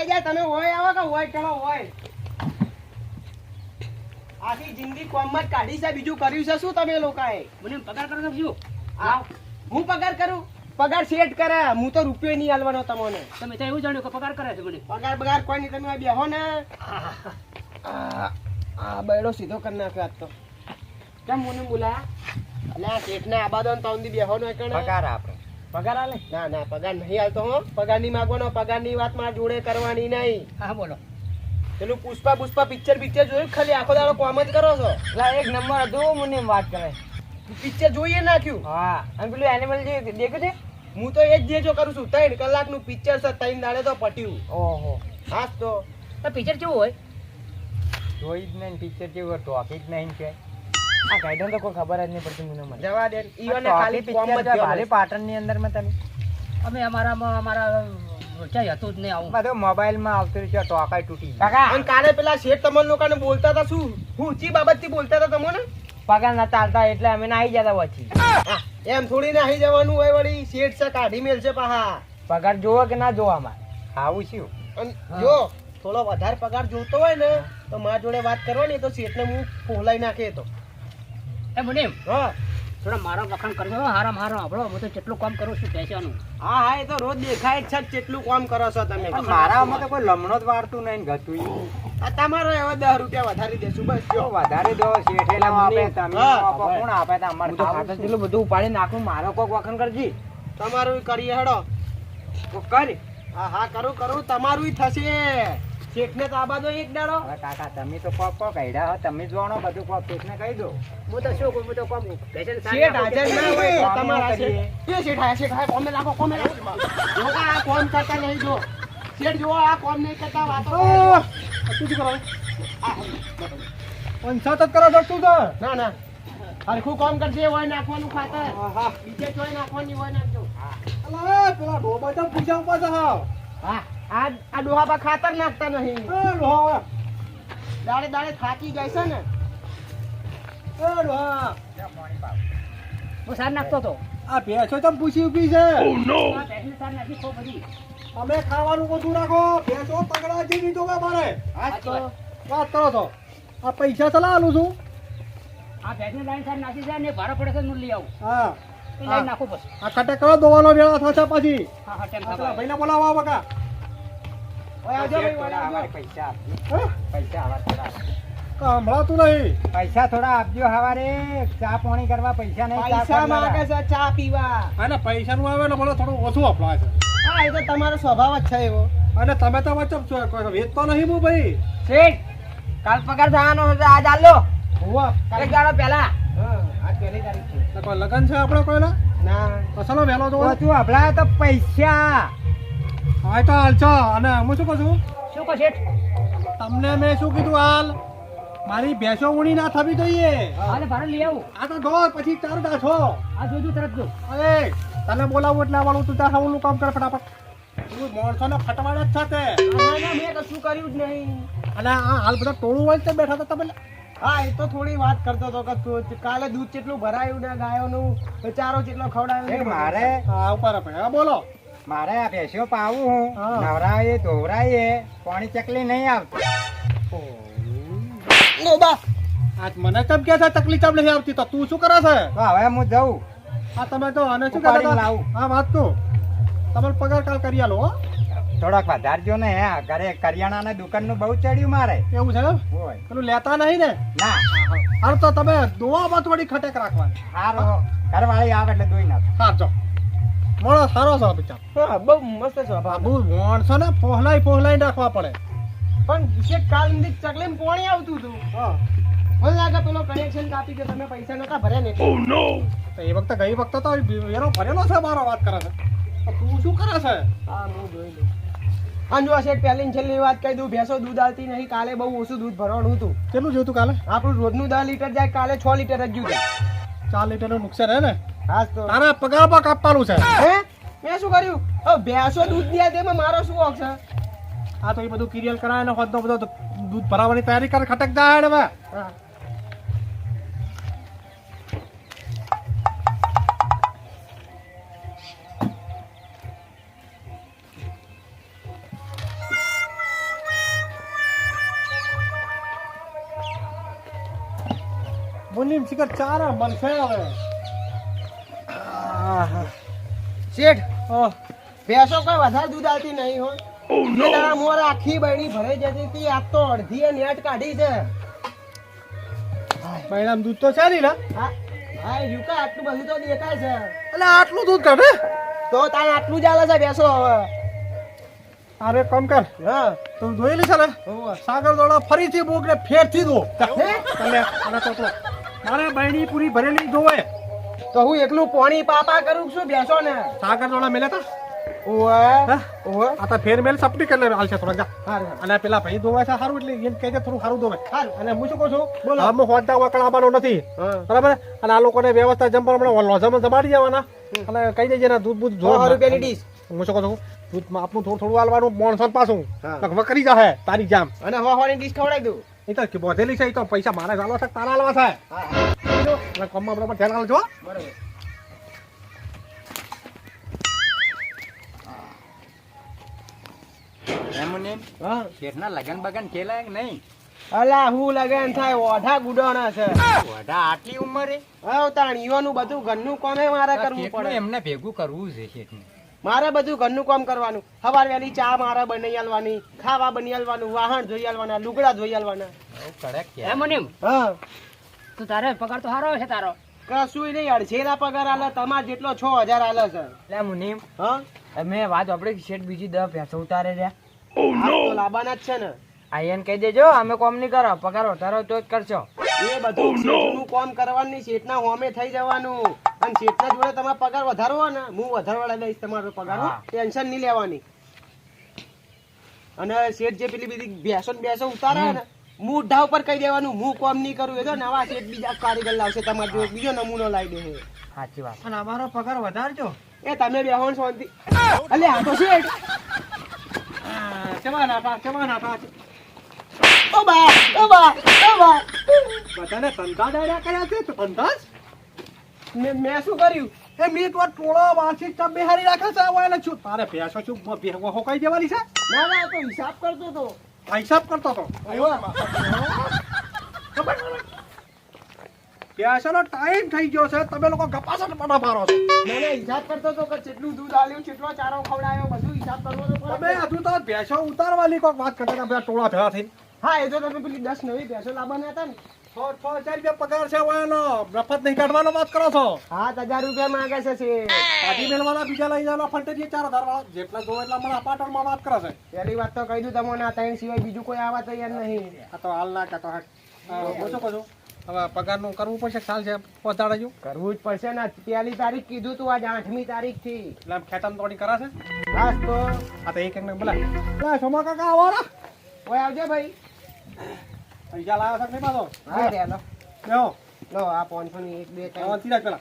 થઈ જાય તમે હોય આવો કે હોય ચલો હોય. આખી જિંદગી કોમમાં જ કાઢી છે બીજું કર્યું છે શું તમે લોકોએ? મને પગાર કરો છો શું? હું પગાર કરું? પગાર સેટ કરે હું તો રૂપિયો નહીં આલવાનો તમને. તમે તો એવું જાણ્યું કે પગાર કરે છે મને. પગાર બગાર કોઈ નહીં તમે આ બેહો ને. આ આ બૈડો સીધો કરી નાખ્યો આજ તો. કેમ મને બોલા એટલે આ શેઠને આબાદો ને દી બેહો ને કણે. પગાર આપણે પગાર આલે? ના ના પગાર નહીં આલતો હો. પગાર નહીં માગવાનો પગારની વાત મારા જોડે કરવાની નહીં. હા બોલો. પેલું પુષ્પા પુષ્પા પિક્ચર પિક્ચર જોયું ખાલી? આખો દાડો કોમ જ કરો છો? એટલે એક નંબર હતો મને વાત કરે. પિક્ચર જોઈએ નાખ્યું. હા અને પેલું એનિમલ જે દેખ્યું છે હું તો એ જ જે જો કરું છું ત્રણ કલાકનું પિક્ચર છે ત્રણ દાડે તો પટ્યું. ઓહો. હાસ તો. પિક્ચર કેવું હોય? જોઈ જ નહીં પિક્ચર જેવું ટોપિક નહીં છે આ ગાઈડન તો કોઈ ખબર જ નહીં પડતી મને મને. જવા દે. ઈઓને ખાલી પિક્ચર કોમ picture જ છે, ભારે ગમે. તમે. અમે અમારામાં અમારા ક્યાંય હતું જ નહીં આવું. બધું મોબાઈલમાં આવતું છે ટોકાઈ તૂટી કાકા અને કાલે પેલા શેઠ તમને લોકોને બોલતા હતા શું? હું ચી બાબતથી બોલતા હતા તમને? પગાર ના ચાલતા એટલે અમે ના આવી જતા પછી. એમ થોડી નાહી જવાનું હોય વળી. શેઠ છે કાઢી મેલ છે પાહા. પગાર જોવો કે ના જોવા અમારે આવું શું? અને જો થોડો વધારે પગાર જોતો હોય ને તો મારા જોડે વાત કરવાની તો શેઠને હું ફોલાઈ નાખે તો. એ મને હા. થોડા મારા વખાણ કરજો હારામ હારો આપણો હું તો જેટલું કામ કરું છું પૈસાનું. હા હા એ તો રોજ દેખાય છે કેટલું કામ કરો છો તમે. મારામાં તો કોઈ લમણો જ વાળતું નહીં ઘટું આ તમારો એવો દસ રૂપિયા વધારી દેશું બસ જો. વધારે દો શેઠેલા આપે તમે આપો કોણ આપે તો અમારે ખાતા જેટલું બધું ઉપાડી નાખું મારો કોક વખાણ કરજી. તમારું કરીએ હેડો. કરી. હા હા કરું કરું તમારું થશે. શેઠને તો આબાદો એક દાડો હવે કાકા તમે તો કોક કોક કઈડા હો તમે જ બધું કોક શેઠને કહી દો હું તો શું હું તો કામ પૈસાની શેઠ હાજર ના હોય તમારા શેઠ એ શેઠ આયા શેઠ આયા કોમે લાગો કોમે લાગો જો આ કોમ કરતા નહીં જો શેઠ જો આ કોમ નહીં કરતા વાતો તું શું કરો પંચાયત કરો છો તું તો ના ના હરખું કામ કરજે હોય નાખવાનું ખાતર બીજે ચોય નાખવાની હોય નાખજો અલા પેલા ઢોબા તો પૂછા ઉપર હા હા આ આ ડોહાબા ખાતર નાખતા નહીં. એ ડોહા. દાડે દાડે થાકી જાય છે ને. એ ડોહા. હું સાર નાખતો હતો આ ભેંસો તમ પૂછી ઊભી છે. આ ભેંસની સાર નાખી ખૂબ બધી. અમે ખાવાનું બધું રાખો. ભેંસો તગડા મારે? આ આ તો. વાત કરો છો આ પૈસા ચલા આલું છું. આ ભેંસની લાઈન સાર નાખી જાય ને ભાડો પડે છે નું લઈ આવું. હા. લઈ નાખો બસ. આ કટે કરો દોવાનો વેળા થશે પછી. હા હા ટેમ બોલાવો બકા સંભળાતું નહીં. પૈસા થોડા આપજો હવારે. ચા પાણી કરવા પૈસા નહીં પૈસા માંગે છે ચા પીવા. અને પૈસાનું આવે ને મને થોડું ઓછું અપડાય છે. હા એ તો તમારો સ્વભાવ જ છે એવો. અને તમે તો વચ્ચે છો વેચ વેચતો નહીં હું ભાઈ. શેઠ કાલ પગાર થવાનો છે આજ આલો હોવા. એક દાડો પહેલા. હા આ પહેલી તારીખ છે. કોઈ લગન છે આપણે કોઈનો? ના. અસલો વહેલો જોવો તું હભળાય તો પૈસા. હા તો હાલ છો. અને હું શું કહું છું શું કહો શેઠ? તમને મેં શું કીધું હાલ? મારી ભેંસો ઊણી ના થવી જોઈએ હાલે ભારે લઈ આવું. આ તો દોર પછી ચાર છો આ જોજો તરત જો. અરે તને બોલાવું એટલે આવવાનું તું ત્યાં હું કામ કર ફટાફટ. તું માણસોને ફટવાડે જ છે તે. ના ના મેં કશું કર્યું જ નહીં. અને આ હાલ બધા ટોળું હોય તો બેઠા તો તમે હા એ તો થોડી વાત કરતો હતો કે તું કાલે દૂધ કેટલું ભરાયું ને ગાયોનું ચારો કેટલો ખવડાવ્યો મારે? હા ઉપર બોલો. મારે આ ભેંસો પાવું હું. નવરાવીએ ધોવરાવીએ પાણી ચકલી નહીં આવતી. ઓ બા. આજ મને કેમ કે છે તકલીફ કેમ નહીં આવતી? તો તું શું કરે છે? તો હવે હું જઉં. આ તમે તો આને શું ઉપાડીને કહેતા લાવું. હા વાત તો. તમારો પગાર કાલ કરી આલો હો. થોડોક વધારજો ને હે. ઘરે કરિયાણાના દુકાનનું બહુ ચડ્યું મારે. એવું છે? પેલું લેતા નહીં ને? ના. હાલ તો તમે દોવા બાત વળી ખટેક રાખવાની. હારો. ઘરવાળી આવે એટલે દોઈ નાખ. હા જો. મોણો સારો છે બિચાર. હા બહુ મસ્ત છે બાબુ માણસો ને ફોહલાઈ ફોહલાઈ નાખવા પડે. પણ જે કાલની ચકલીમાં પોણી આવતું હતું. હા. મને લાગે પેલો કનેક્શન કાપી કે તમે પૈસા નતા ભર્યા ને એટલે. તો એ વખતે ગઈ વખતે તો એનો ભરેલો છે મારો વાત કરે છે. તું શું કરે છે? હા હું જોઈ લઉં. હા જો શેઠ પહેલી ને છેલ્લી વાત કહી દઉં ભેંસો દૂધ આવતી નહીં કાલે બહુ ઓછું દૂધ ભરવાનું હતું. કેટલું જોયું કાલે? આપણું રોજનું દસ લીટર જાય કાલે છ લીટર જ ગયું ચાર લીટરનું નુકસાન હે ને? તારા પગારમાં કાપવાનું છે. મેં શું કર્યું? હવે ભેંસો દૂધ દે તેમાં મારો શું હક છે? આ તો એ બધું કિરિયલ કરાય ને હોદનો બધો દૂધ ભરાવાની તૈયારી કરે ખટક જાય હવે. મુનિમ શિખર ચારા મન છે હવે. શેઠ ભેંસો કોઈ વધારે દૂધ આવતી નહીં હોય મોર આખી બૈડી ભરાઈ જતી હતી આ તો અડધી નેટ કાઢી છે. બૈરામ દૂધ તો છે ને હા હા યુકા આટલું બધું તો દેખાય છે. એટલે આટલું દૂધ કાઢે? તો તારે આટલું જ આલે છે બેસો હવે. અરે કમ કર. હા. તું જોયેલી છે ને? સાગર દોડા ફરીથી બોક ને ફેરથી દો. હે? એટલે આને તો તો મારે બૈણી પૂરી ભરેલી જોવે. તો હું એકલું પોણી પાપા કરું છું બેસો ને. સાગર જોડા મેલે તા? ઓવે. હા? આ તો ફેર મેલ સપટી કરી લે હાલશે થોડા જા. અને પેલા ભાઈ ધોવા છે સારું એટલે એમ કહે છે થોડું સારું ધોવે અને હું શું કહું છું? બોલો. આમાં હોદ્દા વકણ આવવાનો નથી. બરાબર? અને આ લોકોને વ્યવસ્થા જમવા હમણાં લોજામાં જમાડી જવાના અને કહી દેજે ને દૂધ બૂધ સો રૂપિયાની ડીશ હું શું કહું છું? દૂધમાં આપણું થોડું થોડું આલવાનું મોણસન પાછું. વકરી જાહે તારી જામ. અને હોવાની ડીશ ખવડાવી દઉં. એ તો બોધેલી છે એ તો પૈસા મારા ચાલવા છે તારા આલવા છે. હા હા. અને કમમાં બરાબર ધ્યાન આલજો બરાબર. શેઠના લગન બગન કેલા કે નહીં? અલા હું લગન થાય ઓઢા ગુડોના છે. આટલી ઉંમરે? હવે તાણીઓનું બધું ઘરનું કોને મારે કરવું પડે. એમને ભેગું કરવું છે શેઠને. મારે બધું ઘરનું કામ કરવાનું. સવાર વહેલી ચા મારે બનાવી આલવાની ખાવા બની આલવાનું વાહણ ધોઈ આલવાના લુગડા ધોઈ આલવાના. હે. તો તારે પગાર તો સારો છે તારો. કશું નહીં અડધેલા પગાર આલે તમાર જેટલો છ હજાર આલે છે. એટલે મુનિમ હા? તમે વાત આપણે શેઠ બીજી દસ ભેંસો ઉતારે રહ્યા. લાબાના જ છે ને. આયન એને કહી દેજો અમે કોમ નહીં કરો પગાર વધારો તો જ કરશો. એ બધું કોમ કામ કરવાનું નહીં શેઠના હોમે થઈ જવાનું. અને શેઠના જોડે તમારે પગાર વધારો હોય ને હું વધારવાળા લઈશ તમારો પગાર ટેન્શન નહીં લેવાની. અને શેઠ જે પેલી બધી ભેંસો ને બેસો ઉતારે ને મુઢા ઉપર કહી દેવાનું હું કોમ નહીં કરું. એ તો નવા શેઠ બીજા કારીગર લાવશે તમારે જોડે બીજો નમૂનો લાવી દે સાચી વાત. અને અમારો પગાર વધારજો. એ તમે બેહોન શાંતિ. અલે આ તો શેઠ. કેવા નાટા કેવા નાટા ઓ બા ઓ બા ઓ બા બધાને ધંધા દાડા કર્યા છે તો ધંધા મેં મેં શું કર્યું? એ મેં તો ટોળો વાંચી ચમ બેહારી રાખે છે હવે એટલે છું. તારે ભેંસો શું ભેગો હોકાઈ દેવાની છે? ના ના તો હિસાબ કરતો તો. હિસાબ કરતો તો? ભેંસોનો ટાઈમ થઈ ગયો છે તમે લોકો ગપાસટ પડા મારો છો. ના ના હિસાબ કરતો તો કે કેટલું દૂધ આલ્યું કેટલો ચારો ખવડાયો બધું હિસાબ કરવો તો તમે હજુ તો ભેંસો ઉતારવાની કોઈક વાત કરતા કે બધા ટોળા ભેળા થઈને. હા એ તો તમે પેલી દસ નવી ભેંસો લાવવાના હતા ને. છ છ હજાર રૂપિયા પગાર છે નહીં કાઢવાનો વાત કરો છો? સાત હજાર રૂપિયા માંગે છે કાઢી મેળવાના બીજા લઈ જવાના ફંટેજી ચાર હજાર વાળા જેટલા જો એટલા મને અપાટણમાં વાત કરે છે. પહેલી વાત તો કહી દઉં તમને આ ત્રણ સિવાય બીજું કોઈ આવા તૈયાર નહીં. આ તો હાલ ના કહેતો હટ હું શું હવે પગારનું કરવું પડશે ખ્યાલ છે? પહોંચાડજો. કરવું જ પડશે ને. પહેલી તારીખ કીધું તું આજ આઠમી તારીખથી એટલે આમ ખેતમ તોડી કરાશે? બસ તો. આ તો એક એક બોલાય. સોમા કાકા આવો ઓય આવજો ભાઈ. પૈસા લાવ્યો છે કે નહીં પાછો? હા રે લો. લો લો આ પાંચસો ની એક બે ત્રણ. સીધા પેલા.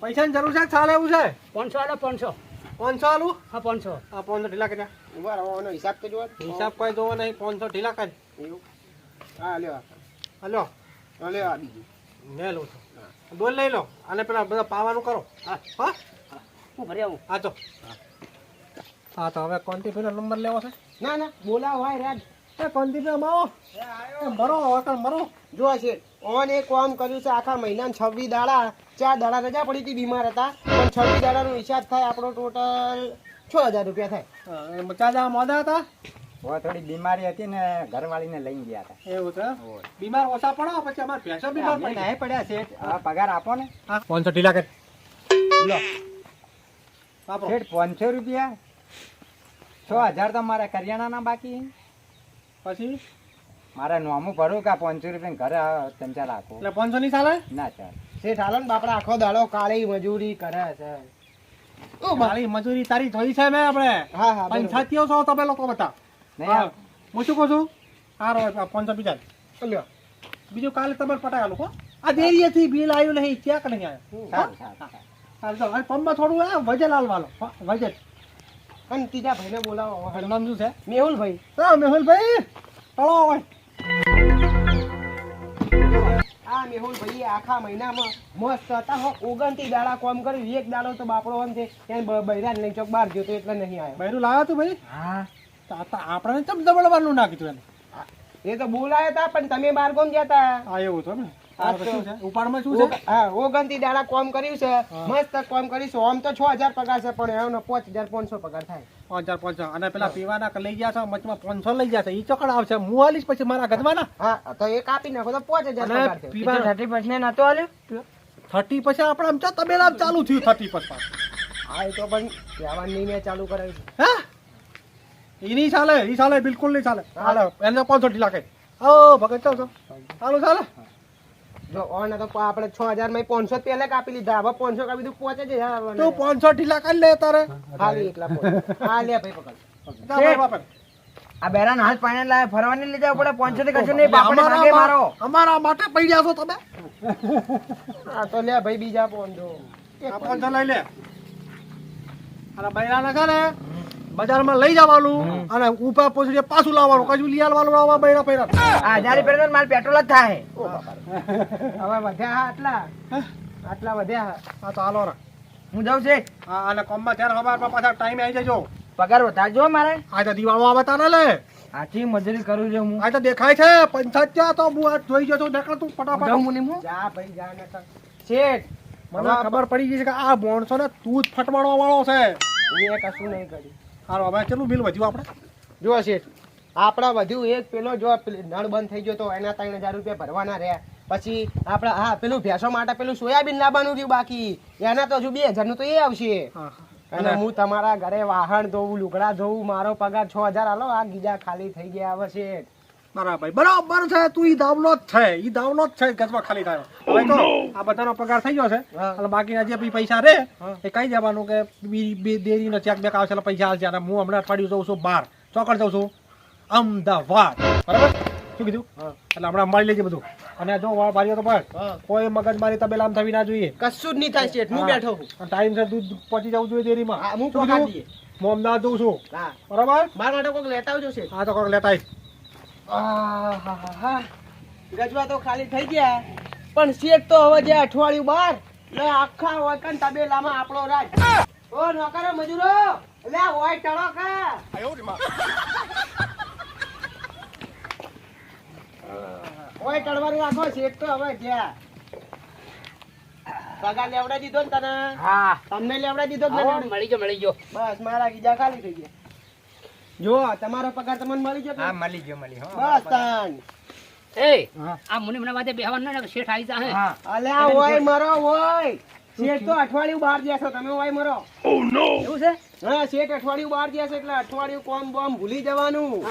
પૈસાની જરૂર છે ચાલે એવું છે? પાંચસો આલો પાંચસો. પાંચસો આલું? હા પાંચસો. આ પાંચસો ઢીલા કર્યા. ઊભા રહો આનો હિસાબ તો જુઓ હિસાબ કોઈ જોવો નહીં પાંચસો ઢીલા કરી. એવું. હા લ્યો હલો આ લેવા આ બીજું. મેં લઉં છું. બોલ લઈ લો. અને પેલા બધા પાવાનું કરો. હા. હા? હું. ભરી આવું. હા તો. હા. તો હવે કોન્ટી પેલો નંબર લેવો છે? ના ના બોલાવો ભાઈ રાજ. એ કોન્ટી પે એ મરો વકલ મરો. જો છે ઓન એક કામ કર્યું છે આખા મહિના છવ્વીસ દાડા ચાર દાડા રજા પડી હતી બીમાર હતા. પણ છવ્વીસ દાડાનો હિસાબ થાય આપણો ટોટલ છ હજાર રૂપિયા થાય. એ ચાચા મોદા હતા? હવે થોડી બીમારી હતી ને ઘરવાળીને લઈને ગયા હતા. એવું છે? બીમાર ઓછા પડો પછી અમારે ભેંસો બીમાર પડી નહીં પડ્યા શેઠ. પગાર આપો ને. પાંચસો ઢીલા કરી. લો. વાપરો પાંચસો રૂપિયા? છ હજાર તો મારા કરિયાણાના બાકી પછી? મારે નોમું ભરું કે પાંચસો રૂપિયા ઘરે ચંચા રાખો એટલે પાંચસો ની ચાલે? ના ચાલે. શેઠ હાલો ને બાપડા આખો દાડો કાળી મજૂરી કરે છે. ઓ મારી મજૂરી તારી જોઈ છે મેં આપણે? હા હા. પંચાયતીઓ છો તમે લોકો બતા નહીં હું. શું કહું છું? આ રો આ પાંચસો બીજા લ્યો. બીજું કાલે તમે પટાયેલું લોકો આ દેરીએથી બિલ આવ્યું નહીં ક્યાંક નહીં આવ્યું. સારું સારું હાલ તો હવે પંપમાં થોડું હાલવાનો હા, વજન. અને ત્રીજા ભાઈને બોલાવો નામ શું છે? મેહુલભાઈ. હા મેહુલભાઈ. ચલો હવે. આ મેહુલભાઈ આખા મહિનામાં મસ્ત હતા હો. ઓગણતી દાડા કોમ કર્યું. એક દાડો તો બાપડો આમ છે. ત્યાં બૈરાજ નહીં ચોક બહાર ગયો તો એટલે નહીં આવ્યો. બૈરું લાવ્યા તું ભાઈ? હા. તો આ તો આપણે ચમ દબડવાનું નાખ્યું એને? એ તો બોલાયા હતા પણ તમે બાર કોમ ગયા હતા? હા એવું છે ને. તો છે ઉપાડમાં શું છે? હા ઓગણતી દાડા કોમ કર્યું છે. મસ્ત કોમ કરીશું આમ તો છ હજાર પગાર છે પણ એનો પાંચ હજાર પાંચસો પગાર થાય. પાંચ હજાર પાંચ અને પેલા પીવાના લઈ ગયા છે? મચમાં પાંચસો લઈ ગયા છે. ઈ ચોકડ આવશે. હું આલીશ પછી મારા ગજવાના હા તો એ કાપી નાખો તો પાંચ હજાર અને પગાર થયો. પીવા થર્ટી પર્સન્ટ નતો આલ્યું? થર્ટી પછી આપણે આમ ચાલુ થયું થર્ટી પછી હા એ તો પણ કહેવાનું મેં ચાલુ કરાવી છે. હા? એ નહીં ચાલે. ઈ ચાલે. બિલકુલ નહીં ચાલે. ચાલે એને પાંચસો કઈ ઓ ભગત ચાલ છો ચાલુ. ચાલે જો ઓન તો આપણે છ માં પાંચસો પહેલા કાપી લીધા. હવે પાંચસો કાપી દીધું પાંચ જ તું પાંચસો ઢીલા કરી લે તારે. ખાલી એકલા પાંચસો. લે ભાઈ પકડ. આ બેરાન હાથ પાણી લાવે ફરવાની લઈ જવું પડે. પાંચસો થી કશું નહીં બાપડે ભાગે મારો. અમારા માટે પૈડ્યા છો તમે. આ તો લે ભાઈ બીજા પાંચસો આ પાંચસો લઈ લે. અને બૈરાને છે ને બજારમાં લઈ જવાનું અને ઉપર પોસડી પાછું લાવવાનું કશું લઈ આવવાનું આવા બૈરા પૈરા હજાર રૂપિયા માલ પેટ્રોલ જ થાય. હવે વધ્યા હા આટલા. આટલા વધ્યા હા. હા તો હાલો હું જાઉં છે. હા અને કોમમાં ત્યારે સવારમાં પાછા ટાઈમે આવી જજો. પગાર વધારજો મારે. આ તો દિવાળો આવે તારે લે. આથી મજૂરી કરું છું હું. આ તો દેખાય છે. પંચાયત તો હું આ જોઈ ગયો છું દેખાડ તું ફટાફટ. મુની જા ભાઈ જા ને શેઠ મને ખબર પડી ગઈ છે કે આ માણસો ને તું જ ફટવાડવા વાળો છે. મેં કશું નહીં કર્યું હારો હવે કેટલું બિલ વધ્યું આપણે? જો શેઠ આપણા વધ્યું એક પેલો જો નળ બંધ થઈ ગયો તો એના ત્રણ હજાર રૂપિયા ભરવાના રહ્યા. પછી આપણા હા પેલું ભેંસો માટે પેલું સોયાબીન લાવવાનું રહ્યું બાકી. એના તો હજુ બે હજારનું તો એ આવશે. અને હું તમારા ઘરે વાહન ધોવું લુગડા ધોવું મારો પગાર છ હજાર હાલો આ ગીજા ખાલી થઈ ગયા હવે શેઠ. બરાબર બરાબર છે તું ઈ દાવનો જ છે. ઈ દાવનો જ છે ગજમાં ખાલી થાય. હવે તો આ બધાનો પગાર થઈ ગયો છે. અને બાકીના જે બી પૈસા રે એ કઈ જવાનું કે બી બે દેરીનો ચેક બેક આવશે પૈસા આવશે. અને હું હમણાં અઠવાડિયું જઉં છું બહાર. ચોકડ જઉં છું. અમદાવાદ. બરાબર? શું કીધું? એટલે હમણાં મળી લેજે બધું. અને જો વા ભારીઓ તો પણ મગજ મારી મગજમારી તબેલામ થવી ના જોઈએ. કશું જ નહીં થાય છે હું બેઠો છું. ટાઈમ સર દૂધ પહોંચી જવું જોઈએ દેરીમાં હું. અમદાવાદ જઉં છું. હા. બરાબર? મારા માટે કોઈક લેતા આવજો છે હા તો કોઈક લેતા આવીશ. ગજવા તો ખાલી થઈ ગયા. પણ શેઠ તો હવે જે અઠવાડિયું બાર એટલે આખા વતન તબેલામાં આપણો રાજ. ઓ નોકરો મજૂરો લે આ હોય ટળો કા. ઓય ટળવાનું રાખો શેઠ તો હવે ગયા. પગાર લેવડાવી દીધો ને તને? હા. તમને લેવડાવી દીધો ના? મળી ગયો મળી ગયો. બસ મારા ગીજા ખાલી થઈ ગયા. જો તમારો પગાર તમને મળી ગયો હા મળી ગયો મળી હો બસ તાન એ આ મુની મને વાતે બેહવાનું ને શેઠ આવી જા હા. આ ઓય મરો ઓય શેઠ તો અઠવાડિયું બહાર જશો તમે ઓય મરો. એવું છે? હા શેઠ અઠવાડિયું બહાર જશે એટલે અઠવાડિયું કોમ બોમ ભૂલી જવાનું.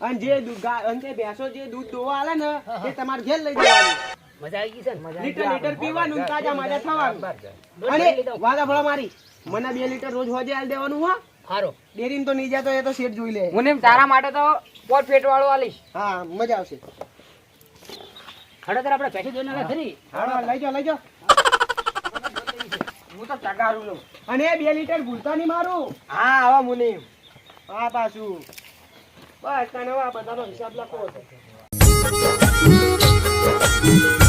અને જે દૂધ અને જે ભેંસો જે દૂધ દોવા આલે ને એ તમારે ઘેર લઈ જવાનું. મજા આવી ગઈ છે ને લીટર લીટર પીવાનું ને તાજા મજા થવાનું. અને વાદા ભળા મારી મને બે લીટર રોજ હોજે આલ દેવાનું હો. હારો. ડેરીમ તો નહીં જતો એ તો શેઠ જોઈ લે. મુની તારા માટે તો પોટ ફેટ વાળો આલીશ. હા મજા આવશે. હડતર આપણે પેટી જોઈને ખરી હા લઈ જાઓ લઈ જાઓ. હું તો ચગારું લઉં અને બે લીટર ભૂલતા નહીં મારું. હા આવા મુની હા પાછું. બસ તને આ બધાનો હિસાબ લખો Thank you.